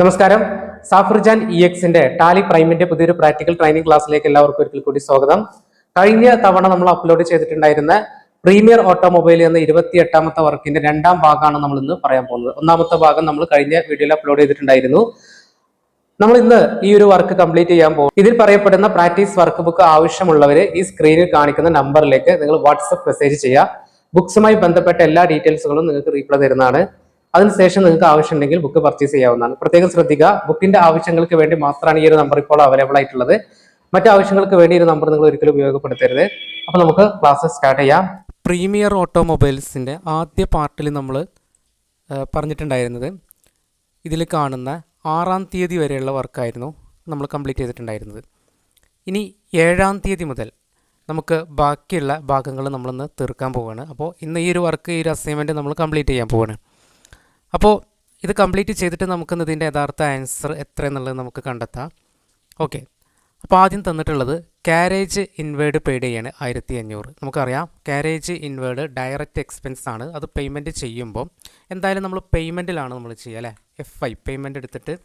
നമസ്കാരം. സാഫർജാൻ ഇ എക്സിന്റെ ടാലി പ്രൈമിന്റെ പുതിയൊരു പ്രാക്ടിക്കൽ ട്രെയിനിങ് ക്ലാസ്സിലേക്ക് എല്ലാവർക്കും ഒരിക്കൽ കൂടി സ്വാഗതം. കഴിഞ്ഞ തവണ നമ്മൾ അപ്ലോഡ് ചെയ്തിട്ടുണ്ടായിരുന്ന പ്രീമിയർ ഓട്ടോമൊബൈൽ എന്ന ഇരുപത്തി എട്ടാമത്തെ വർക്കിന്റെ രണ്ടാം ഭാഗമാണ് നമ്മൾ ഇന്ന് പറയാൻ പോകുന്നത്. ഒന്നാമത്തെ ഭാഗം നമ്മൾ കഴിഞ്ഞ വീഡിയോയിൽ അപ്ലോഡ് ചെയ്തിട്ടുണ്ടായിരുന്നു. നമ്മൾ ഇന്ന് ഈ ഒരു വർക്ക് കംപ്ലീറ്റ് ചെയ്യാൻ പോകും. ഇതിൽ പറയപ്പെടുന്ന പ്രാക്ടീസ് വർക്ക് ബുക്ക് ആവശ്യമുള്ളവര് ഈ സ്ക്രീനിൽ കാണിക്കുന്ന നമ്പറിലേക്ക് നിങ്ങൾ വാട്സപ്പ് മെസ്സേജ് ചെയ്യുക. ബുക്സുമായി ബന്ധപ്പെട്ട എല്ലാ ഡീറ്റെയിൽസുകളും നിങ്ങൾക്ക് റീപ്ലൈ തരുന്നതാണ്. അതിനുശേഷം നിങ്ങൾക്ക് ആവശ്യമുണ്ടെങ്കിൽ ബുക്ക് പർച്ചേസ് ചെയ്യാവുന്നതാണ്. പ്രത്യേകം ശ്രദ്ധിക്കുക ബുക്കിന്റെ ആവശ്യങ്ങൾക്ക് വേണ്ടി മാത്രമാണ് ഈ ഒരു നമ്പർ ഇപ്പോൾ അവൈലബിൾ ആയിട്ടുള്ളത്. മറ്റു ആവശ്യങ്ങൾക്ക് വേണ്ടി ഈ നമ്പർ നിങ്ങൾ ഒരിക്കലും ഉപയോഗപ്പെടുത്തരുത്. അപ്പോൾ നമുക്ക് ക്ലാസ് സ്റ്റാർട്ട് ചെയ്യാം. പ്രീമിയർ ഓട്ടോമൊബൈൽസിന്റെ ആദ്യ പാർട്ടിൽ നമ്മൾ പറഞ്ഞിട്ടുണ്ടായിരുന്നത് ഇതിൽ കാണുന്ന ആറാം തീയതി വരെയുള്ള വർക്കായിരുന്നു നമ്മൾ കംപ്ലീറ്റ് ചെയ്തിട്ടുണ്ടായിരുന്നത്. ഇനി ഏഴാം തീയതി മുതൽ നമുക്ക് ബാക്കിയുള്ള ഭാഗങ്ങൾ നമ്മളിന്ന് തീർക്കാൻ പോവുകയാണ് അപ്പോൾ ഇന്ന് ഈ ഒരു വർക്ക് ഈ ഒരു അസൈൻമെന്റ് നമ്മൾ കംപ്ലീറ്റ് ചെയ്യാൻ പോവുകയാണ് അപ്പോൾ ഇത് കംപ്ലീറ്റ് ചെയ്തിട്ട് നമുക്കിന്ന് ഇതിന്റെ യഥാർത്ഥ ആൻസർ എത്ര എന്നുള്ളത് നമുക്ക് കണ്ടെത്താം. ഓക്കെ. അപ്പോൾ ആദ്യം തന്നിട്ടുള്ളത് കാരേജ് ഇൻവേർഡ് പെയ്ഡ് ചെയ്യാണ് ആയിരത്തി അഞ്ഞൂറ് നമുക്കറിയാം കാരേജ് ഇൻവേർഡ് ഡയറക്റ്റ് എക്സ്പെൻസ് ആണ്. അത് പേയ്മെന്റ് ചെയ്യുമ്പോൾ എന്തായാലും നമ്മൾ പേയ്മെന്റിലാണ് നമ്മൾ ചെയ്യുക അല്ലേ? എഫ് ഐ പേയ്മെന്റ് എടുത്തിട്ട്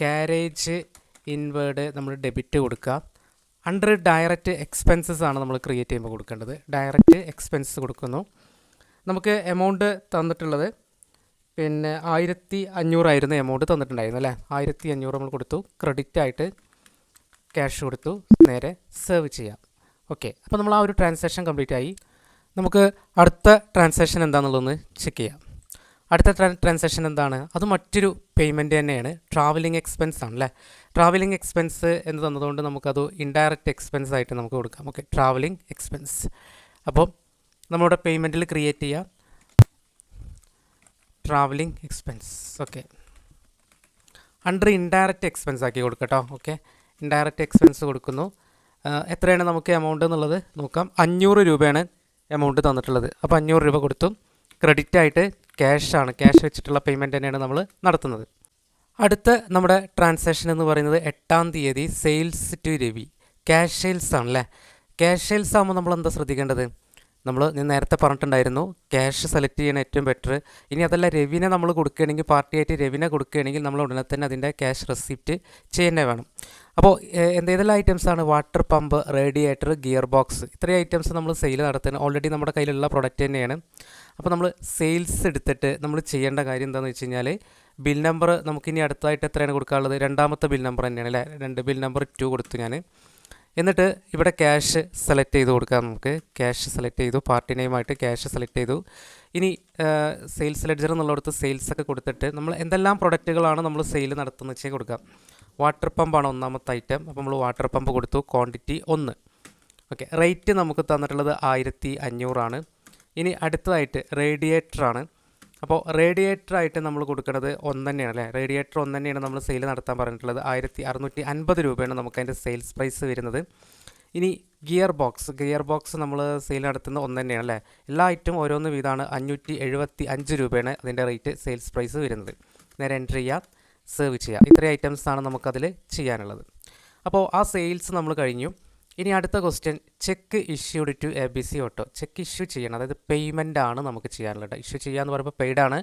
കാരേജ് ഇൻവേർഡ് നമ്മൾ ഡെബിറ്റ് കൊടുക്കുക. അണ്ടർ ഡയറക്റ്റ് എക്സ്പെൻസസ് ആണ് നമ്മൾ ക്രിയേറ്റ് ചെയ്യുമ്പോൾ കൊടുക്കേണ്ടത്. ഡയറക്റ്റ് എക്സ്പെൻസ് കൊടുക്കുന്നു. നമുക്ക് എമൗണ്ട് തന്നിട്ടുള്ളത് പിന്നെ ആയിരത്തി അഞ്ഞൂറായിരുന്നു എമൗണ്ട് തന്നിട്ടുണ്ടായിരുന്നു അല്ലേ? ആയിരത്തി അഞ്ഞൂറ് നമ്മൾ കൊടുത്തു. ക്രെഡിറ്റ് ആയിട്ട് ക്യാഷ് കൊടുത്തു. നേരെ സെർവ് ചെയ്യാം. ഓക്കെ അപ്പോൾ നമ്മൾ ആ ഒരു ട്രാൻസാക്ഷൻ കംപ്ലീറ്റ് ആയി. നമുക്ക് അടുത്ത ട്രാൻസാക്ഷൻ എന്താണെന്നുള്ളതൊന്ന് ചെക്ക് ചെയ്യാം. അടുത്ത ട്രാ ട്രാൻസാക്ഷൻ എന്താണ്? അത് മറ്റൊരു പേയ്മെന്റ് തന്നെയാണ്. ട്രാവലിംഗ് എക്സ്പെൻസ് ആണല്ലേ ട്രാവലിംഗ് എക്സ്പെൻസ് എന്ന് തന്നതുകൊണ്ട് നമുക്കത് ഇൻഡയറക്റ്റ് എക്സ്പെൻസ് ആയിട്ട് നമുക്ക് കൊടുക്കാം. ഓക്കെ ട്രാവലിംഗ് എക്സ്പെൻസ് അപ്പോൾ നമ്മളുടെ പേയ്മെന്റിൽ ക്രിയേറ്റ് ചെയ്യാം. Travelling expense okay under indirect expense ആക്കി കൊടുക്കട്ടോ. ഓക്കെ ഇൻഡയറക്റ്റ് എക്സ്പെൻസ് കൊടുക്കുന്നു. എത്രയാണ് നമുക്ക് എമൗണ്ട് എന്നുള്ളത്? നോക്കാം. അഞ്ഞൂറ് രൂപയാണ് എമൗണ്ട് തന്നിട്ടുള്ളത്. അപ്പോൾ അഞ്ഞൂറ് രൂപ കൊടുത്തു. ക്രെഡിറ്റ് ആയിട്ട് ക്യാഷ് ആണ്. ക്യാഷ് വെച്ചിട്ടുള്ള പേയ്മെന്റ് തന്നെയാണ് നമ്മൾ നടത്തുന്നത്. അടുത്ത നമ്മുടെ ട്രാൻസാക്ഷൻ എന്ന് പറയുന്നത് എട്ടാം തീയതി sales to Ravi. Cash sales ആണല്ലേ? ക്യാഷ് സെയിൽസ് ആകുമ്പോൾ നമ്മൾ എന്താ ശ്രദ്ധിക്കേണ്ടത്? നമ്മൾ ഞാൻ നേരത്തെ പറഞ്ഞിട്ടുണ്ടായിരുന്നു ക്യാഷ് സെലക്ട് ചെയ്യണ ഏറ്റവും ബെറ്റർ ഇനി അതല്ല രവിനെ നമ്മൾ കൊടുക്കുകയാണെങ്കിൽ പാർട്ടിയായിട്ട് രവിനെ കൊടുക്കുകയാണെങ്കിൽ നമ്മൾ ഉടനെ തന്നെ അതിന്റെ ക്യാഷ് റെസിപ്റ്റ് ചെയ്യേണ്ടേ വേണം. അപ്പോൾ എന്തെല്ലാം ഐറ്റംസാണ് water pump radiator gear box ഇത്രയും ഐറ്റംസ് നമ്മൾ സെയിൽ നടത്തുന്നത്. ഓൾറെഡി നമ്മുടെ കയ്യിലുള്ള പ്രൊഡക്റ്റ് തന്നെയാണ്. അപ്പോൾ നമ്മൾ സെയിൽസ് എടുത്തിട്ട് നമ്മൾ ചെയ്യേണ്ട കാര്യം എന്താണെന്ന് വെച്ച് കഴിഞ്ഞാൽ ബിൽ നമ്പർ നമുക്കിനി അടുത്തായിട്ട് എത്രയാണ് കൊടുക്കാനുള്ളത്? രണ്ടാമത്തെ ബിൽ നമ്പർ തന്നെയാണ് അല്ലേ? രണ്ട് ബിൽ നമ്പർ ടു കൊടുത്തു ഞാൻ എന്നിട്ട് ഇവിടെ ക്യാഷ് സെലക്ട് ചെയ്ത് കൊടുക്കാം നമുക്ക്. ക്യാഷ് സെലക്ട് ചെയ്തു. പാർട്ടി നെയിമായിട്ട് ക്യാഷ് സെലക്ട് ചെയ്തു. ഇനി സെയിൽസ് ലെഡ്ജർ എന്നുള്ളിടത്ത് സെയിൽസ് ഒക്കെ കൊടുത്തിട്ട് നമ്മൾ എന്തെല്ലാം പ്രൊഡക്റ്റുകളാണ് നമ്മൾ സെയിൽ നടത്തുന്നത് വെച്ചാൽ കൊടുക്കാം. വാട്ടർ പമ്പാണ് ഒന്നാമത്തെ ഐറ്റം അപ്പോൾ നമ്മൾ വാട്ടർ പമ്പ് കൊടുത്തു. ക്വാണ്ടിറ്റി ഒന്ന്. ഓക്കെ റേറ്റ് നമുക്ക് തന്നിട്ടുള്ളത് ആയിരത്തി അഞ്ഞൂറാണ്. ഇനി അടുത്തതായിട്ട് റേഡിയേറ്ററാണ് അപ്പോൾ റേഡിയേറ്റർ ആയിട്ട് നമ്മൾ കൊടുക്കുന്നത് ഒന്ന് തന്നെയാണ് അല്ലേ? റേഡിയേറ്റർ ഒന്ന് തന്നെയാണ് നമ്മൾ സെയിൽ നടത്താൻ പറഞ്ഞിട്ടുള്ളത്. ആയിരത്തി അറുന്നൂറ്റി അൻപത് രൂപയാണ് നമുക്ക് അതിന്റെ സെയിൽസ് പ്രൈസ് വരുന്നത്. ഇനി ഗിയർ ബോക്സ് ഗിയർ ബോക്സ് നമ്മൾ സെയിൽ നടത്തുന്ന ഒന്ന് തന്നെയാണ് അല്ലേ? എല്ലാ ഐറ്റം ഓരോന്ന് വീതമാണ് അഞ്ഞൂറ്റി എഴുപത്തി അഞ്ച് രൂപയാണ് അതിന്റെ റേറ്റ് സെയിൽസ് പ്രൈസ് വരുന്നത്. നേരെ എൻട്രി ചെയ്യാം സേവ് ചെയ്യാം. ഇത്രയും ഐറ്റംസാണ് നമുക്കതിൽ ചെയ്യാനുള്ളത്. അപ്പോൾ ആ സെയിൽസ് നമ്മൾ കഴിഞ്ഞു. ഇനി അടുത്ത question cheque issued to A B C auto cheque issue ചെയ്യണം. അതായത് പേയ്മെന്റ് ആണ് നമുക്ക് ചെയ്യാനുള്ളത്. ഇഷ്യൂ ചെയ്യാന്ന് പറയുമ്പോൾ പെയ്ഡ് ആണ്.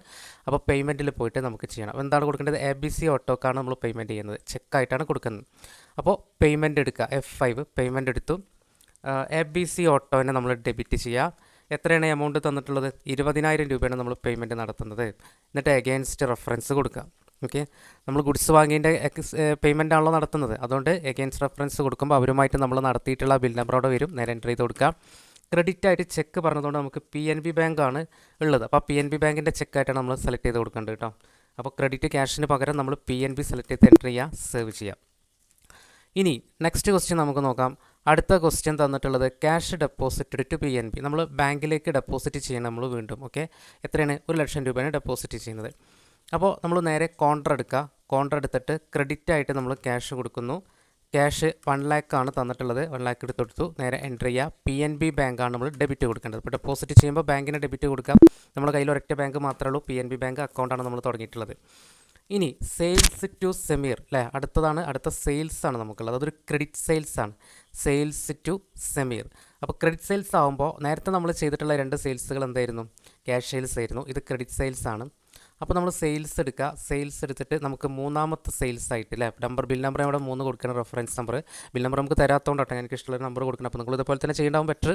അപ്പോൾ പേയ്മെന്റിൽ പോയിട്ട് നമുക്ക് ചെയ്യണം. അപ്പോൾ എന്താണ് കൊടുക്കേണ്ടത്? എ ബി സി ഓട്ടോക്കാണ് നമ്മൾ പേയ്മെന്റ് ചെയ്യുന്നത്. ചെക്കായിട്ടാണ് കൊടുക്കുന്നത്. അപ്പോൾ പേയ്മെന്റ് എടുക്കുക. എഫ് ഫൈവ് പേയ്മെന്റ് എടുത്തു. എ ബി സി ഓട്ടോനെ നമ്മൾ ഡെബിറ്റ് ചെയ്യുക. എത്രയാണ് എമൗണ്ട് തന്നിട്ടുള്ളത്? ഇരുപതിനായിരം രൂപയാണ് നമ്മൾ പേയ്മെന്റ് നടത്തുന്നത്. എന്നിട്ട് എഗെയിൻസ്റ്റ് റെഫറൻസ് കൊടുക്കുക. ഓക്കെ? നമ്മൾ ഗുഡ്സ് വാങ്ങിയതിന്റെ പേയ്മെന്റ് ആണല്ലോ നടത്തുന്നത്. അതുകൊണ്ട് എഗെയിൻസ്റ്റ് റെഫറൻസ് കൊടുക്കുമ്പോൾ അവരുമായിട്ട് നമ്മൾ നടത്തിയിട്ടുള്ള ബിൽ നമ്പർ അവിടെ വരും. നേരെ എന്റർ ചെയ്ത് കൊടുക്കാം ക്രെഡിറ്റ് ആയിട്ട് ചെക്ക് പറഞ്ഞതുകൊണ്ട് നമുക്ക് പി എൻ ബി ബാങ്ക് ആണ് ഉള്ളത്. അപ്പോൾ പി എൻ ബി ബാങ്കിന്റെ ചെക്കായിട്ടാണ് നമ്മൾ സെലക്ട് ചെയ്ത് കൊടുക്കേണ്ടത് കേട്ടോ. അപ്പോൾ ക്രെഡിറ്റ് ക്യാഷിന് പകരം നമ്മൾ പി എൻ ബി സെലക്ട് ചെയ്ത് എന്റർ ചെയ്യുക സേവ് ചെയ്യാം ഇനി നെക്സ്റ്റ് ക്വസ്റ്റ്യൻ നമുക്ക് നോക്കാം. അടുത്ത ക്വസ്റ്റ്യൻ തന്നിട്ടുള്ളത് cash deposited to P N B നമ്മൾ ബാങ്കിലേക്ക് ഡെപ്പോസിറ്റ് ചെയ്യണം നമ്മൾ വീണ്ടും. ഓക്കെ? എത്രയാണ്? ഒരു ലക്ഷം രൂപയാണ് ഡെപ്പോസിറ്റ് ചെയ്യുന്നത്. അപ്പോൾ നമ്മൾ നേരെ കോൺട്ര എടുക്കുക. കോൺട്ര എടുത്തിട്ട് ക്രെഡിറ്റ് ആയിട്ട് നമ്മൾ ക്യാഷ് കൊടുക്കുന്നു. ക്യാഷ് വൺ ലാക്കാണ് തന്നിട്ടുള്ളത്. വൺ ലാക്ക് എടുത്ത് കൊടുത്തു. നേരെ എന്റർ ചെയ്യുക. പി എൻ ബി ബാങ്കാണ് നമ്മൾ ഡെബിറ്റ് കൊടുക്കേണ്ടത്. ഇപ്പോൾ ഡെപ്പോസിറ്റ് ചെയ്യുമ്പോൾ ബാങ്കിന് ഡെബിറ്റ് കൊടുക്കാം. നമ്മുടെ കയ്യിൽ ഒരൊറ്റ ബാങ്ക് മാത്രമേ ഉള്ളൂ. പി എൻ ബി ബാങ്ക് അക്കൗണ്ടാണ് നമ്മൾ തുടങ്ങിയിട്ടുള്ളത്. ഇനി സെയിൽസ് ടു സെമീർ അല്ലേ അടുത്തതാണ് അടുത്ത സെയിൽസ് ആണ് നമുക്കുള്ളത്. അതൊരു ക്രെഡിറ്റ് സെയിൽസ് ആണ്. സെയിൽസ് ടു സെമീർ അപ്പോൾ ക്രെഡിറ്റ് സെയിൽസ് ആകുമ്പോൾ നേരത്തെ നമ്മൾ ചെയ്തിട്ടുള്ള രണ്ട് സെയിൽസുകൾ എന്തായിരുന്നു? ക്യാഷ് സെയിൽസ് ആയിരുന്നു. ഇത് ക്രെഡിറ്റ് സെയിൽസ് ആണ്. അപ്പോൾ നമ്മൾ സെയിൽസ് എടുക്കുക. സെയിൽസ് എടുത്തിട്ട് നമുക്ക് മൂന്നാമത്തെ സെയിൽസ് ആയിട്ട് അല്ലേ നമ്പർ ബിൽ നമ്പർ അവിടെ മൂന്ന് കൊടുക്കണം റെഫറൻസ് നമ്പർ ബിൽ നമ്പർ നമുക്ക് തരാത്തതുകൊണ്ടാണ് എനിക്ക് ഇഷ്ടമുള്ള നമ്പർ കൊടുക്കണം. അപ്പോൾ നിങ്ങൾ ഇതുപോലെ തന്നെ ചെയ്യേണ്ടാവും ബെറ്റർ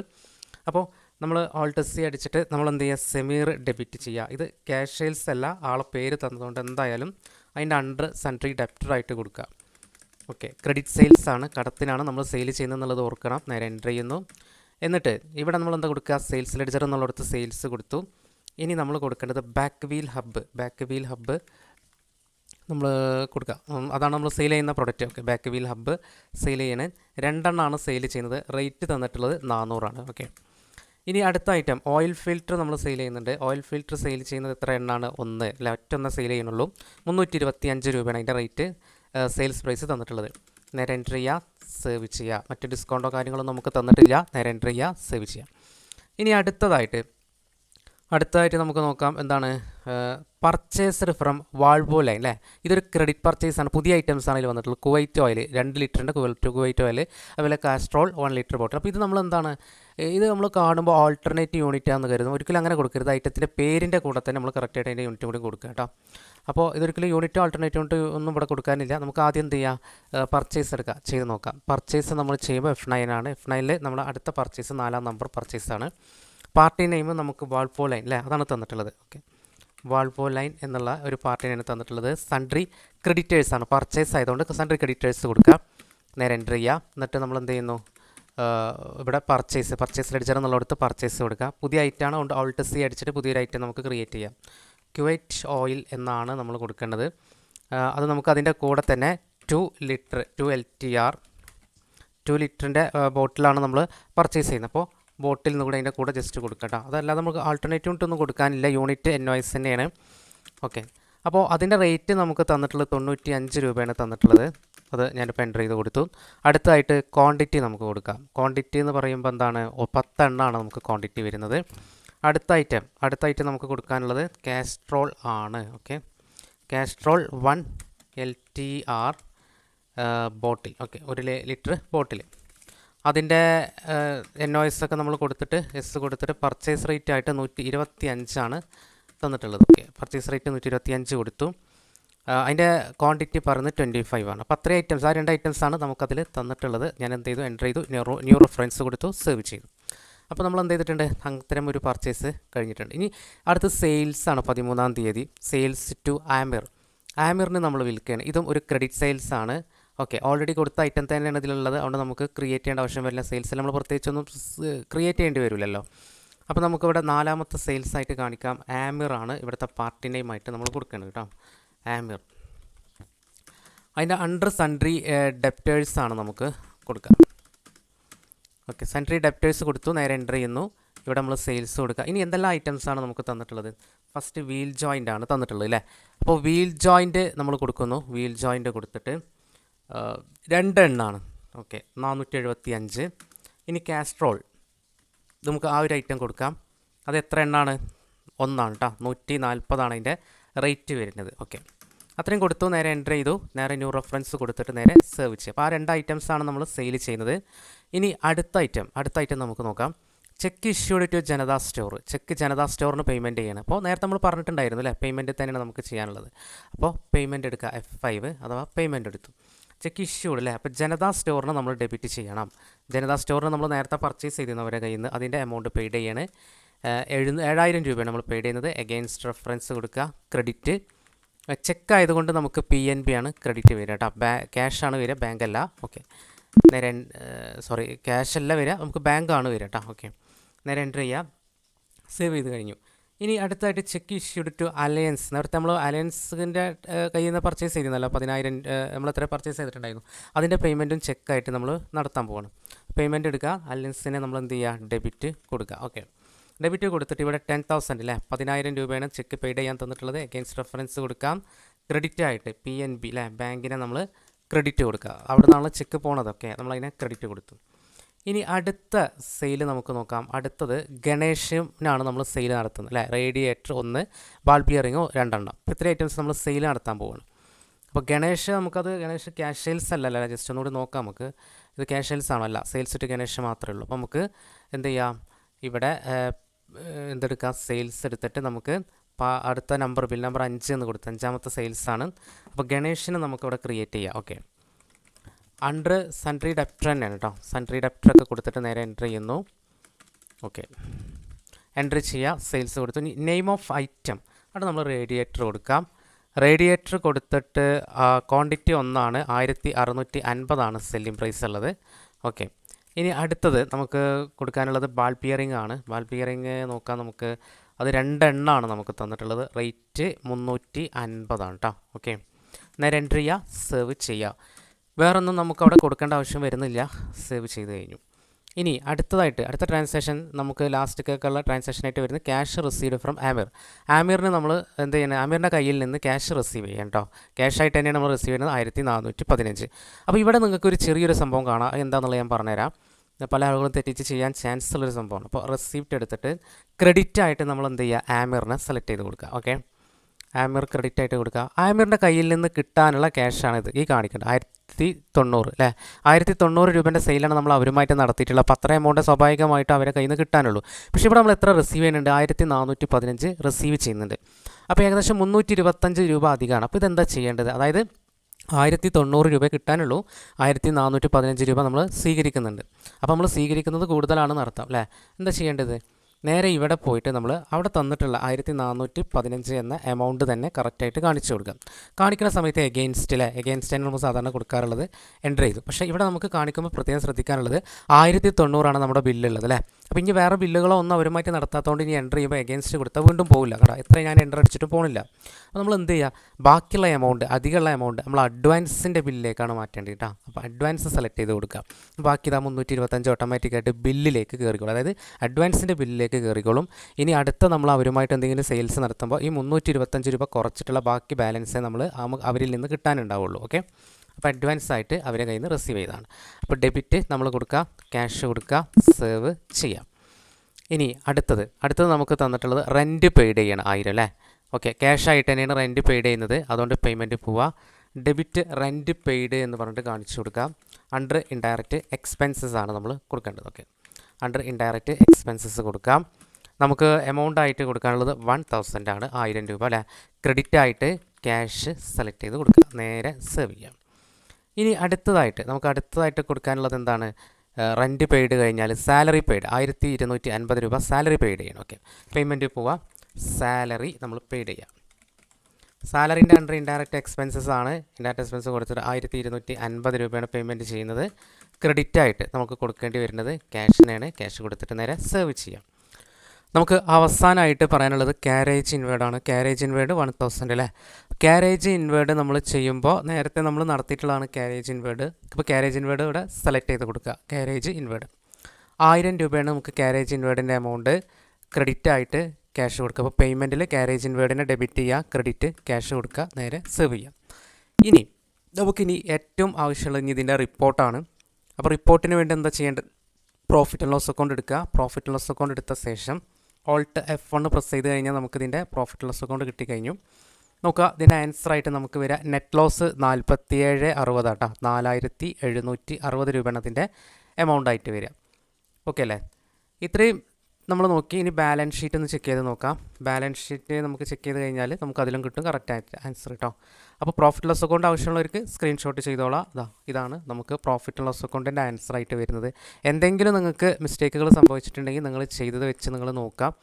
അപ്പോൾ നമ്മൾ ഓൾട്ടസി അടിച്ചിട്ട് നമ്മൾ എന്ത് ചെയ്യുക? സെമീർ ഡെബിറ്റ് ചെയ്യുക. ഇത് ക്യാഷ് സെയിൽസ് അല്ല ആളെ പേര് തന്നതുകൊണ്ട് എന്തായാലും അതിന്റെ അണ്ടർ സെൻട്രി ഡെപ്റ്റർ ആയിട്ട് കൊടുക്കുക. ഓക്കെ ക്രെഡിറ്റ് സെയിൽസ് ആണ്. കടത്തിനാണ് നമ്മൾ സെയിൽ ചെയ്യുന്നത് എന്നുള്ളത് ഓർക്കണം. നേരെ എന്റർ ചെയ്യുന്നു. എന്നിട്ട് ഇവിടെ നമ്മൾ എന്താ കൊടുക്കുക? സെയിൽസ് ലെഡ്ജർ എന്നുള്ളിടത്ത് സെയിൽസ് കൊടുത്തു. ഇനി നമ്മൾ കൊടുക്കേണ്ടത് back wheel hub back wheel hub നമ്മൾ കൊടുക്കുക. അതാണ് നമ്മൾ സെയിൽ ചെയ്യുന്ന product okay back wheel hub sale ചെയ്യണേ രണ്ടെണ്ണമാണ് സെയിൽ ചെയ്യുന്നത്. റേറ്റ് തന്നിട്ടുള്ളത് നാനൂറാണ്. ഓക്കെ ഇനി അടുത്ത ഐറ്റം ഓയിൽ ഫിൽറ്റർ നമ്മൾ സെയിൽ ചെയ്യുന്നുണ്ട്. ഓയിൽ ഫിൽറ്റർ സെയിൽ ചെയ്യുന്നത് എത്ര എണ്ണാണ്? ഒന്ന്. അല്ല ഒറ്റൊന്ന് സെയിൽ ചെയ്യുന്നുള്ളൂ. മുന്നൂറ്റി ഇരുപത്തി അഞ്ച് രൂപയാണ് അതിന്റെ റേറ്റ് സെയിൽസ് പ്രൈസ് തന്നിട്ടുള്ളത്. നേരെ എൻട്രി ചെയ്യുക സേവ് ചെയ്യുക. മറ്റ് ഡിസ്കൗണ്ടോ കാര്യങ്ങളോ നമുക്ക് തന്നിട്ടില്ല. നേരെ എൻട്രി ചെയ്യുക സേവ് ചെയ്യുക. ഇനി അടുത്തതായിട്ട് അടുത്തതായിട്ട് നമുക്ക് നോക്കാം എന്താണ് പർച്ചേസ്ഡ് ഫ്രം വാൾവോ ലൈൻ അല്ലേ ഇതൊരു ക്രെഡിറ്റ് പർച്ചേസ് ആണ്. പുതിയ ഐറ്റംസ് ആണ് ഇതിൽ വന്നിട്ടുള്ളത്. കുവൈറ്റ് ഓയിൽ രണ്ട് ലിറ്ററിന്റെ കുവൈറ്റ് ഓയിൽ അതുപോലെ കാസ്ട്രോൾ വൺ ലിറ്റർ ബോട്ടിൽ അപ്പോൾ ഇത് നമ്മൾ എന്താണ് ഇത് നമ്മൾ കാണുമ്പോൾ ആൾട്ടർനേറ്റ് യൂണിറ്റ് ആണെന്ന് കരുതും ഒരിക്കലും അങ്ങനെ കൊടുക്കരുത്. ഐറ്റത്തിന്റെ പേരിന്റെ കൂടെ തന്നെ നമ്മൾ കറക്റ്റായിട്ട് അതിന്റെ യൂണിറ്റ് കൂടി കൊടുക്കുക കേട്ടോ. അപ്പോൾ ഇതൊരിക്കലും യൂണിറ്റ് ആൾട്ടർനേറ്റ് യൂണിറ്റ് ഒന്നും ഇവിടെ കൊടുക്കാനില്ല. നമുക്ക് ആദ്യം എന്ത് ചെയ്യുക പർച്ചേസ് എടുക്കുക ചെയ്ത് നോക്കാം. പർച്ചേസ് നമ്മൾ ചെയ്യുമ്പോൾ എഫ് നയൻ ആണ്. എഫ് നയനിൽ നമ്മൾ അടുത്ത പർച്ചേസ് നാലാം നമ്പർ പർച്ചേസ് ആണ്. പാർട്ടി നെയിം നമുക്ക് വാൾപോ ലൈൻ അല്ലേ അതാണ് തന്നിട്ടുള്ളത്. ഓക്കെ. വാൾപോ ലൈൻ എന്നുള്ള ഒരു പാർട്ടി നെയിം തന്നിട്ടുള്ളത്. സൺട്രി ക്രെഡിറ്റേഴ്സ് ആണ്. പർച്ചേസ് ആയതുകൊണ്ട് സൺട്രി ക്രെഡിറ്റേഴ്സ് കൊടുക്കുക. നേരെ എന്റർ ചെയ്യുക എന്നിട്ട് നമ്മൾ എന്ത് ചെയ്യുന്നു? ഇവിടെ പർച്ചേസ് പർച്ചേസ് ലെഡ്ജർ എന്നുള്ളിടത്ത് പർച്ചേസ് കൊടുക്കുക. പുതിയ ഐറ്റം ആണ്. അതുകൊണ്ട് ഓൾട്ട് സി അടിച്ചിട്ട് പുതിയൊരു ഐറ്റം നമുക്ക് ക്രിയേറ്റ് ചെയ്യാം. ക്യുവൈറ്റ് ഓയിൽ എന്നാണ് നമ്മൾ കൊടുക്കേണ്ടത്. അത് നമുക്ക് അതിന്റെ കൂടെ തന്നെ two litre two L T R two ലിറ്ററിന്റെ ബോട്ടിലാണ് നമ്മൾ പർച്ചേസ് ചെയ്യുന്നത്. അപ്പോൾ ബോട്ടിൽ നിന്ന് കൂടെ അതിന്റെ കൂടെ ജസ്റ്റ് കൊടുക്കുക അതല്ലാതെ നമുക്ക് ആൾട്ടർനേറ്റീവ് ഒന്നും കൊടുക്കാനില്ല. യൂണിറ്റ് എൻ വൈസ് തന്നെയാണ്. ഓക്കെ അപ്പോൾ അതിന്റെ റേറ്റ് നമുക്ക് തന്നിട്ടുള്ളത് തൊണ്ണൂറ്റി അഞ്ച് രൂപയാണ് തന്നിട്ടുള്ളത്. അത് ഞാനിപ്പോൾ എന്റർ ചെയ്ത് കൊടുത്തു. അടുത്തതായിട്ട് ക്വാണ്ടിറ്റി നമുക്ക് കൊടുക്കാം. ക്വാണ്ടിറ്റി എന്ന് പറയുമ്പോൾ എന്താണ്? പത്തെണ്ണമാണ് നമുക്ക് ക്വാണ്ടിറ്റി വരുന്നത്. അടുത്ത ഐറ്റം അടുത്ത ഐറ്റം നമുക്ക് കൊടുക്കാനുള്ളത് കാസ്ട്രോൾ ആണ്. Okay Castrol one L T R bottle okay ഒരു ലിറ്റർ ബോട്ടിൽ അതിന്റെ എൻ ഒ എസ് ഒക്കെ നമ്മൾ കൊടുത്തിട്ട് എസ് കൊടുത്തിട്ട് പർച്ചേസ് റേറ്റ് ആയിട്ട് നൂറ്റി ഇരുപത്തി അഞ്ചാണ് തന്നിട്ടുള്ളത്. ഓക്കെ പർച്ചേസ് റേറ്റ് നൂറ്റി ഇരുപത്തി അഞ്ച് കൊടുത്തു അതിന്റെ ക്വാണ്ടിറ്റി പറഞ്ഞ് ട്വന്റി ഫൈവ് ആണ്. അപ്പോൾ അത്രയും ഐറ്റംസ് ആ രണ്ട് ഐറ്റംസ് ആണ് നമുക്കതിൽ തന്നിട്ടുള്ളത്. ഞാൻ എന്ത് ചെയ്തു? എന്റർ ചെയ്തു. ന്യൂ ന്യൂ റെഫറൻസ് കൊടുത്തു. സേവ് ചെയ്തു. അപ്പോൾ നമ്മൾ എന്ത് ചെയ്തിട്ടുണ്ട്? അത്തരം ഒരു പർച്ചേസ് കഴിഞ്ഞിട്ടുണ്ട്. ഇനി അടുത്ത സെയിൽസ് ആണ്. പതിമൂന്നാം തീയതി. സെയിൽസ് ടു ആമിർ ആമിറിന് നമ്മൾ വിൽക്കുകയാണ്. ഇതും ഒരു ക്രെഡിറ്റ് സെയിൽസ് ആണ്. ഓക്കെ ഓൾറെഡി കൊടുത്ത ഐറ്റം തന്നെയാണ് ഇതിലുള്ളത്. അതുകൊണ്ട് നമുക്ക് ക്രിയേറ്റ് ചെയ്യേണ്ട ആവശ്യം വരില്ല. സെയിൽസിൽ നമ്മൾ പ്രത്യേകിച്ചൊന്നും ക്രിയേറ്റ് ചെയ്യേണ്ടി വരില്ലല്ലോ. അപ്പോൾ നമുക്കിവിടെ നാലാമത്തെ സെയിൽസ് ആയിട്ട് കാണിക്കാം. ആമിർ ആണ് ഇവിടുത്തെ പാർട്ടി നെയിമായിട്ട് നമ്മൾ കൊടുക്കേണ്ടത് കേട്ടോ ആമിർ അതിന്റെ അണ്ടർ സൺട്രി ഡെപ്റ്റേഴ്സ് ആണ് നമുക്ക് കൊടുക്കുക ഓക്കെ സൺട്രി ഡെപ്റ്റേഴ്സ് കൊടുത്തു നേരെ എന്റർ ചെയ്യുന്നു. ഇവിടെ നമ്മൾ സെയിൽസ് കൊടുക്കുക ഇനി എന്തെല്ലാം ഐറ്റംസ് ആണ് നമുക്ക് തന്നിട്ടുള്ളത്? ഫസ്റ്റ് വീൽ ജോയിന്റ് ആണ് തന്നിട്ടുള്ളത് അല്ലേ അപ്പോൾ വീൽ ജോയിന്റ് നമ്മൾ കൊടുക്കുന്നു. വീൽ ജോയിന്റ് കൊടുത്തിട്ട് ആ, രണ്ട് എണ്ണാണ് ഓക്കെ നാനൂറ്റി എഴുപത്തി അഞ്ച് ഇനി കാസ്ട്രോൾ. നമുക്ക് ആ ഒരു ഐറ്റം കൊടുക്കാം. അത് എത്ര എണ്ണാണ്? ഒന്നാണ് കേട്ടോ നൂറ്റി നാൽപ്പതാണ് അതിന്റെ റേറ്റ് വരുന്നത്. ഓക്കെ. അത്രയും കൊടുത്തു നേരെ എന്റർ ചെയ്തു. നേരെ ന്യൂ റെഫറൻസ് കൊടുത്തിട്ട് നേരെ സെർവ് ചെയ്യും. അപ്പോൾ ആ രണ്ട് ഐറ്റംസ് ആണ് നമ്മൾ സെയിൽ ചെയ്യുന്നത്. ഇനി അടുത്ത ഐറ്റം അടുത്ത ഐറ്റം നമുക്ക് നോക്കാം. Cheque issued to Janata store cheque Janata സ്റ്റോറിന് payment ചെയ്യണം. അപ്പോൾ നേരത്തെ നമ്മൾ പറഞ്ഞിട്ടുണ്ടായിരുന്നു അല്ലേ? പേയ്മെന്റ് തന്നെയാണ് നമുക്ക് ചെയ്യാനുള്ളത്. അപ്പോൾ പേയ്മെന്റ് എടുക്കുക. എഫ് ഫൈവ് അഥവാ പേയ്മെന്റ് എടുത്തു. ചെക്ക് ഇഷ്യൂഡ് അല്ലേ? അപ്പോൾ ജനതാ സ്റ്റോറിന് നമ്മൾ ഡെബിറ്റ് ചെയ്യണം. ജനതാ സ്റ്റോറിന് നമ്മൾ നേരത്തെ പർച്ചേസ് ചെയ്തിരുന്നവരെ കയ്യിൽ നിന്ന് അതിന്റെ എമൗണ്ട് പെയ്ഡ് ചെയ്യാണ്. എഴുന്ന ഏഴായിരം രൂപയാണ് നമ്മൾ പെയ്ഡ് ചെയ്യുന്നത്. എഗെയിൻസ്റ്റ് റെഫറൻസ് കൊടുക്കുക ക്രെഡിറ്റ് ചെക്ക് ആയതുകൊണ്ട് നമുക്ക് പി എൻ ബി ആണ് ക്രെഡിറ്റ് വരിക കേട്ടോ. ബാ ക്യാഷാണ് വരിക ബാങ്ക് അല്ല. ഓക്കെ നേരെ സോറി ക്യാഷ് അല്ല വരിക. നമുക്ക് ബാങ്കാണ് വരിക കേട്ടോ. ഓക്കെ നേരെ എന്റർ ചെയ്യുക. സേവ് ചെയ്ത് കഴിഞ്ഞു. ഇനി അടുത്തായിട്ട് ചെക്ക് ഇഷ്യൂഡ് ടു അലയൻസ് നേരത്തെ നമ്മൾ അലയൻസിന്റെ കയ്യിൽ നിന്ന് പർച്ചേസ് ചെയ്തിരുന്നല്ലോ പതിനായിരം നമ്മൾ എത്ര പർച്ചേസ് ചെയ്തിട്ടുണ്ടായിരുന്നു. അതിന്റെ പേയ്മെന്റും ചെക്കായിട്ട് നമ്മൾ നടത്താൻ പോകണം പേയ്മെന്റ് എടുക്കുക അലയൻസിനെ നമ്മൾ എന്ത് ചെയ്യുക ഡെബിറ്റ് കൊടുക്കുക ഓക്കെ ഡെബിറ്റ് കൊടുത്തിട്ട് ഇവിടെ ടെൻ തൗസൻഡ് അല്ലേ പതിനായിരം രൂപയാണ് ചെക്ക് പെയ്ഡ് ചെയ്യാൻ തന്നിട്ടുള്ളത്. അഗെയിൻസ്റ്റ് റെഫറൻസ് കൊടുക്കാം. ക്രെഡിറ്റ് ആയിട്ട് പി എൻ ബി അല്ലേ ബാങ്കിനെ നമ്മൾ ക്രെഡിറ്റ് കൊടുക്കുക അവിടെ നിന്നാണ് ചെക്ക് പോണതൊക്കെ നമ്മളതിനെ ക്രെഡിറ്റ് കൊടുത്തു. ഇനി അടുത്ത സെയിൽ നമുക്ക് നോക്കാം. അടുത്തത് ഗണേഷിനാണ് നമ്മൾ സെയിൽ നടത്തുന്നത് അല്ലേ? റേഡിയേറ്റർ ഒന്ന് ബാൾ ബിയറിങ്ങോ രണ്ടെണ്ണം. ഇത്രയും ഐറ്റംസ് നമ്മൾ സെയിൽ നടത്താൻ പോവാണ്. അപ്പോൾ ഗണേഷ് നമുക്കത് ഗണേഷ് ക്യാഷ് സെയിൽസ് അല്ലല്ല ജസ്റ്റ് ഒന്നുകൂടി നോക്കാം നമുക്ക്. ഇത് ക്യാഷ് സെയിൽസ് ആണല്ല സെയിൽസ് ടു ഗണേഷ് മാത്രമേ ഉള്ളൂ. അപ്പോൾ നമുക്ക് എന്ത് ചെയ്യാം? ഇവിടെ എന്തെടുക്കാം? സെയിൽസ് എടുത്തിട്ട് നമുക്ക് അടുത്ത നമ്പർ ബിൽ നമ്പർ അഞ്ച് എന്ന് കൊടുത്ത് അഞ്ചാമത്തെ സെയിൽസ് ആണ്. അപ്പോൾ ഗണേഷിന് നമുക്കിവിടെ ക്രിയേറ്റ് ചെയ്യാം. ഓക്കെ അണ്ടർ സൺട്രി ഡെപ്റ്റർ തന്നെയാണ് കേട്ടോ സൺട്രി ഡെപ്റ്റർ ഒക്കെ കൊടുത്തിട്ട് നേരെ എന്റർ ചെയ്യുന്നു. ഓക്കെ എന്റർ ചെയ്യുക സെയിൽസ് കൊടുത്തു. നെയിം ഓഫ് ഐറ്റം അവിടെ നമ്മൾ റേഡിയേറ്റർ കൊടുക്കാം. റേഡിയേറ്റർ കൊടുത്തിട്ട് ക്വാണ്ടിറ്റി ഒന്നാണ്. ആയിരത്തി അറുന്നൂറ്റി അൻപതാണ് സെല്ലിംഗ് പ്രൈസ് ഉള്ളത്. ഓക്കെ ഇനി അടുത്തത് നമുക്ക് കൊടുക്കാനുള്ളത് ബാൾ പിയറിംഗ് ആണ്. ബാൾ പിയറിംഗ് നോക്കാം നമുക്ക്. അത് രണ്ടെണ്ണമാണ് നമുക്ക് തന്നിട്ടുള്ളത്. റേറ്റ് മുന്നൂറ്റി അൻപതാണ് കേട്ടോ ഓക്കെ നേരെ എന്റർ ചെയ്യുക സെർവ് ചെയ്യുക വേറൊന്നും നമുക്ക് അവിടെ കൊടുക്കേണ്ട ആവശ്യം വരുന്നില്ല. സേവ് ചെയ്ത് കഴിഞ്ഞു. ഇനി അടുത്തതായിട്ട് അടുത്ത ട്രാൻസാക്ഷൻ നമുക്ക് ലാസ്റ്റ് കേക്കുള്ള ട്രാൻസാക്ഷനായിട്ട് വരുന്നത് ക്യാഷ് റിസീവ്ഡ് ഫ്രം ആമിർ ആമിറിന് നമ്മൾ എന്ത് ചെയ്യണം ആമിറിന്റെ കയ്യിൽ നിന്ന് ക്യാഷ് റിസീവ് ചെയ്യാം കേട്ടോ ക്യാഷായിട്ട് തന്നെയാണ് നമ്മൾ റിസീവ് ചെയ്യുന്നത് ആയിരത്തി നാനൂറ്റി പതിനഞ്ച് അപ്പോൾ ഇവിടെ നിങ്ങൾക്കൊരു ചെറിയൊരു സംഭവം കാണാം. എന്താണെന്നുള്ള ഞാൻ പറഞ്ഞുതരാം. പല ആളുകളും തെറ്റിച്ച് ചെയ്യാൻ ചാൻസ് ഉള്ളൊരു സംഭവമാണ്. അപ്പോൾ റെസിപ്റ്റ് എടുത്തിട്ട് ക്രെഡിറ്റ് ആയിട്ട് നമ്മൾ എന്ത് ചെയ്യുക ആമിറിനെ സെലക്ട് ചെയ്ത് കൊടുക്കുക. ഓക്കെ ആമിർ ക്രെഡിറ്റ് ആയിട്ട് കൊടുക്കുക. ആമിറിന്റെ കയ്യിൽ നിന്ന് കിട്ടാനുള്ള ക്യാഷാണിത് ഈ കാണിക്കേണ്ടത് ആയിരത്തി തൊണ്ണൂറ് അല്ലേ? ആയിരത്തി തൊണ്ണൂറ് രൂപേന്റെ സെയിലാണ് നമ്മൾ അവരുമായിട്ട് നടത്തിയിട്ടുള്ളത്. അപ്പോൾ അത്ര എമൗണ്ട് സ്വാഭാവികമായിട്ട് അവരെ കയ്യിൽ നിന്ന് കിട്ടാനുള്ളൂ. പക്ഷേ ഇവിടെ നമ്മൾ എത്ര റിസീവ് ചെയ്യുന്നുണ്ട്? ആയിരത്തി നാനൂറ്റി പതിനഞ്ച് റിസീവ് ചെയ്യുന്നുണ്ട്. അപ്പോൾ ഏകദേശം മുന്നൂറ്റി ഇരുപത്തഞ്ച് രൂപ അധികമാണ്. അപ്പോൾ ഇതെന്താ ചെയ്യേണ്ടത്? അതായത് ആയിരത്തി തൊണ്ണൂറ് രൂപ കിട്ടാനുള്ളൂ. ആയിരത്തി നാനൂറ്റി പതിനഞ്ച് രൂപ നമ്മൾ സ്വീകരിക്കുന്നുണ്ട്. അപ്പോൾ നമ്മൾ സ്വീകരിക്കുന്നത് കൂടുതലാണെന്ന് അർത്ഥം അല്ലേ? എന്താ ചെയ്യേണ്ടത്? നേരെ ഇവിടെ പോയിട്ട് നമ്മൾ അവിടെ തന്നിട്ടുള്ള ആയിരത്തി നാനൂറ്റി പതിനഞ്ച് എന്ന എമൗണ്ട് തന്നെ കറക്റ്റായിട്ട് കാണിച്ചു കൊടുക്കാം. കാണിക്കുന്ന സമയത്ത് എഗെയിൻസ്റ്റിലെ എഗെയിൻസ്റ്റാണ് നമ്മൾ സാധാരണ കൊടുക്കാറുള്ളത് എന്റർ ചെയ്തു. പക്ഷേ ഇവിടെ നമുക്ക് കാണിക്കുമ്പോൾ പ്രത്യേകം ശ്രദ്ധിക്കാനുള്ളത് ആയിരത്തി തൊണ്ണൂറാണ് നമ്മുടെ ബില്ലുള്ളത് അല്ലേ? അപ്പോൾ ഇനി വേറെ ബില്ലുകളോ ഒന്നും അവരുമായിട്ട് നടത്താത്തതുകൊണ്ട് ഇനി എന്റർ ചെയ്യുമ്പോൾ എഗെയിൻസ്റ്റ് കൊടുത്താൽ വീണ്ടും പോകില്ല കേട്ടോ ഇത്ര ഞാൻ എന്റർ അടിച്ചിട്ട് പോകുന്നില്ല അപ്പോൾ നമ്മൾ എന്ത് ചെയ്യുക ബാക്കിയുള്ള എമൗണ്ട് അധികമുള്ള എമൗണ്ട് നമ്മൾ അഡ്വാൻസിന്റെ ബില്ലിലേക്കാണ് മാറ്റേണ്ടത് കേട്ടോ അപ്പോൾ അഡ്വാൻസ് സെലക്ട് ചെയ്ത് കൊടുക്കുക ബാക്കി ഇതാ മുന്നൂറ്റി ഇരുപത്തഞ്ച് ഓട്ടോമാറ്റിക്കായിട്ട് ബില്ലിലേക്ക് കയറിക്കോളും അതായത് അഡ്വാൻസിന്റെ ബില്ലിലേക്ക് കയറിക്കോളും. ഇനി അടുത്ത നമ്മൾ അവരുമായിട്ട് എന്തെങ്കിലും സെയിൽസ് നടത്തുമ്പോൾ ഈ മുന്നൂറ്റി ഇരുപത്തഞ്ച് രൂപ കുറച്ചിട്ടുള്ള ബാക്കി ബാലൻസേ നമ്മൾ അവരിൽ നിന്ന് കിട്ടാനുണ്ടാവുള്ളൂ ഓക്കെ അപ്പോൾ അഡ്വാൻസ് ആയിട്ട് അവരെ കയ്യിൽ നിന്ന് റിസീവ് ചെയ്തതാണ് അപ്പോൾ ഡെബിറ്റ് നമ്മൾ കൊടുക്കുക ക്യാഷ് കൊടുക്കുക സേവ് ചെയ്യാം. ഇനി അടുത്തത് അടുത്തത് നമുക്ക് തന്നിട്ടുള്ളത് റെന്റ് പെയ്ഡ് ചെയ്യണം ആയിരം അല്ലേ? ഓക്കെ ക്യാഷ് ആയിട്ട് തന്നെയാണ് റെന്റ് പെയ്ഡ് ചെയ്യുന്നത്. അതുകൊണ്ട് പേയ്മെന്റ് പോവുക ഡെബിറ്റ് റെന്റ് പെയ്ഡ് എന്ന് പറഞ്ഞിട്ട് കാണിച്ചു കൊടുക്കാം അണ്ടർ ഇൻഡയറക്റ്റ് എക്സ്പെൻസസ് ആണ് നമ്മൾ കൊടുക്കേണ്ടത് ഓക്കെ അണ്ടർ ഇൻഡയറക്റ്റ് എക്സ്പെൻസസ് കൊടുക്കാം. നമുക്ക് എമൗണ്ട് ആയിട്ട് കൊടുക്കാനുള്ളത് വൺ തൗസൻഡ് ആണ്. ആയിരം രൂപ അല്ലേ? ക്രെഡിറ്റ് ആയിട്ട് ക്യാഷ് സെലക്ട് ചെയ്ത് കൊടുക്കുക നേരെ സേവ് ചെയ്യാം. ഇനി അടുത്തതായിട്ട് നമുക്ക് അടുത്തതായിട്ട് കൊടുക്കാനുള്ളത് എന്താണ്? റെന്റ് പെയ്ഡ് കഴിഞ്ഞാൽ സാലറി പെയ്ഡ് ആയിരത്തി രൂപ സാലറി പെയ്ഡ് ചെയ്യണം. ഓക്കെ പേയ്മെന്റ് പോവാം. സാലറി നമ്മൾ പെയ്ഡ് ചെയ്യാം. സാലറിന്റെ അണ്ടർ ഇൻഡയറക്റ്റ് എക്സ്പെൻസസ് ആണ്. ഇൻഡയറക്റ്റ് എക്സ്പെൻസ് കൊടുത്തിട്ട് ആയിരത്തി ഇരുന്നൂറ്റി അൻപത് രൂപയാണ് പേയ്മെന്റ് ചെയ്യുന്നത്. ക്രെഡിറ്റ് ആയിട്ട് നമുക്ക് കൊടുക്കേണ്ടി വരുന്നത് ക്യാഷിനാണ് ക്യാഷ് കൊടുത്തിട്ട് നേരെ സേവ് ചെയ്യാം. നമുക്ക് അവസാനമായിട്ട് പറയാനുള്ളത് ക്യാരേജ് ഇൻവേർഡ് ആണ്. ക്യാരേജ് ഇൻവേർഡ് വൺ തൗസൻഡ് അല്ലേ? ക്യാരേജ് ഇൻവേർഡ് നമ്മൾ ചെയ്യുമ്പോൾ നേരത്തെ നമ്മൾ നടത്തിയിട്ടുള്ളതാണ് ക്യാരേജ് ഇൻവേർഡ് ഇപ്പോൾ ക്യാരേജ് ഇൻവേർഡ് ഇവിടെ സെലക്ട് ചെയ്ത് കൊടുക്കുക. ക്യാരേജ് ഇൻവേർഡ് ആയിരം രൂപയാണ് നമുക്ക് ക്യാരേജ് ഇൻവേർഡിന്റെ എമൗണ്ട് ക്രെഡിറ്റ് ആയിട്ട് ക്യാഷ് കൊടുക്കുക. അപ്പോൾ പേയ്മെന്റിൽ ക്യാരേജ് ഇൻവേർഡിനെ ഡെബിറ്റ് ചെയ്യുക ക്രെഡിറ്റ് ക്യാഷ് കൊടുക്കുക നേരെ സേവ് ചെയ്യാം ഇനി നമുക്കിനി ഏറ്റവും ആവശ്യമുള്ള ഇനി ഇതിന്റെ റിപ്പോർട്ടാണ്. അപ്പോൾ റിപ്പോർട്ടിന് വേണ്ടി എന്താ ചെയ്യേണ്ടത്? പ്രോഫിറ്റ് ആൻഡ് ലോസ് അക്കൗണ്ട് എടുക്കുക. പ്രോഫിറ്റ് ആൻഡ് ലോസ് അക്കൗണ്ട് എടുത്ത ശേഷം ഓൾട്ട് എഫ് വൺ പ്രസ് ചെയ്ത് കഴിഞ്ഞാൽ നമുക്കിതിന്റെ പ്രോഫിറ്റ് ലോസ് അക്കൗണ്ട് കിട്ടിക്കഴിഞ്ഞു. നോക്കുക ഇതിന്റെ ആൻസറായിട്ട് നമുക്ക് വരിക നെറ്റ് ലോസ് നാൽപ്പത്തിയേഴ് അറുപതാട്ടോ നാലായിരത്തി എഴുന്നൂറ്റി അറുപത് രൂപയാണ് അതിന്റെ എമൗണ്ട് ആയിട്ട് വരിക ഓക്കെ അല്ലേ? ഇത്രയും നമ്മൾ നോക്കി ഇനി ബാലൻസ് ഷീറ്റ് ഒന്ന് ചെക്ക് ചെയ്ത് നോക്കാം. ബാലൻസ് ഷീറ്റ് നമുക്ക് ചെക്ക് ചെയ്ത് കഴിഞ്ഞാൽ നമുക്ക് അതിലും കിട്ടും. കറക്റ്റ് ആൻസർ കേട്ടോ അപ്പോൾ പ്രോഫിറ്റ് ലോസ് അക്കൗണ്ട് ആവശ്യമുള്ളവർക്ക് സ്ക്രീൻഷോട്ട് ചെയ്തോളാം. അതാ ഇതാണ് നമുക്ക് പ്രോഫിറ്റ് ലോസ് അക്കൗണ്ടിന്റെ ആൻസർ ആയിട്ട് വരുന്നത്. എന്തെങ്കിലും നിങ്ങൾക്ക് മിസ്റ്റേക്കുകൾ സംഭവിച്ചിട്ടുണ്ടെങ്കിൽ നിങ്ങൾ ചെയ്തത് വെച്ച് നിങ്ങൾ നോക്കാം.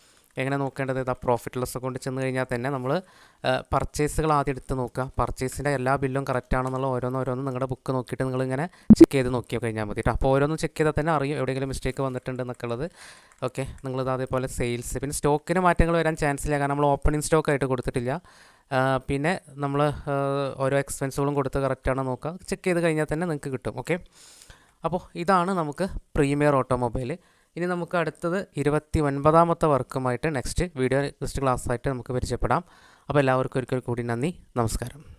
എങ്ങനെ നോക്കേണ്ടത്? ഇതാ പ്രോഫിറ്റ് ലോസ് അക്കൗണ്ട് ചെന്ന് കഴിഞ്ഞാൽ തന്നെ നമ്മൾ പർച്ചേസുകൾ ആദ്യം എടുത്ത് നോക്കുക. പർച്ചേസിന്റെ എല്ലാ ബില്ലും കറക്റ്റ് ആണെന്നുള്ള ഓരോന്ന് ഓരോന്ന് നിങ്ങളുടെ ബുക്ക് നോക്കിയിട്ട് നിങ്ങൾ ഇങ്ങനെ ചെക്ക് ചെയ്ത് നോക്കി കഴിഞ്ഞാൽ മതി കേട്ടോ അപ്പോൾ ഓരോന്നും ചെക്ക് ചെയ്താൽ തന്നെ അറിയും എവിടെയെങ്കിലും മിസ്റ്റേക്ക് വന്നിട്ടുണ്ട് എന്നൊക്കെ ഉള്ളത് ഓക്കെ നിങ്ങളിത് അതേപോലെ സെയിൽസ് പിന്നെ സ്റ്റോക്കിന് മാറ്റങ്ങൾ വരാൻ ചാൻസ് ഇല്ല. കാരണം നമ്മൾ ഓപ്പണിംഗ് സ്റ്റോക്ക് ആയിട്ട് കൊടുത്തിട്ടില്ല. പിന്നെ നമ്മൾ ഓരോ എക്സ്പെൻസുകളും കൊടുത്ത് കറക്റ്റാണോ നോക്കുക. ചെക്ക് ചെയ്ത് കഴിഞ്ഞാൽ തന്നെ നിങ്ങൾക്ക് കിട്ടും. ഓക്കെ അപ്പോൾ ഇതാണ് നമുക്ക് പ്രീമിയർ ഓട്ടോമൊബൈൽ ഇനി നമുക്ക് അടുത്തത് ഇരുപത്തി ഒൻപതാമത്തെ വർക്കുമായിട്ട് നെക്സ്റ്റ് വീഡിയോ നെക്സ്റ്റ് ക്ലാസ്സായിട്ട് നമുക്ക് പരിചയപ്പെടാം. അപ്പോൾ എല്ലാവർക്കും ഒരിക്കൽ കൂടി നന്ദി. നമസ്കാരം.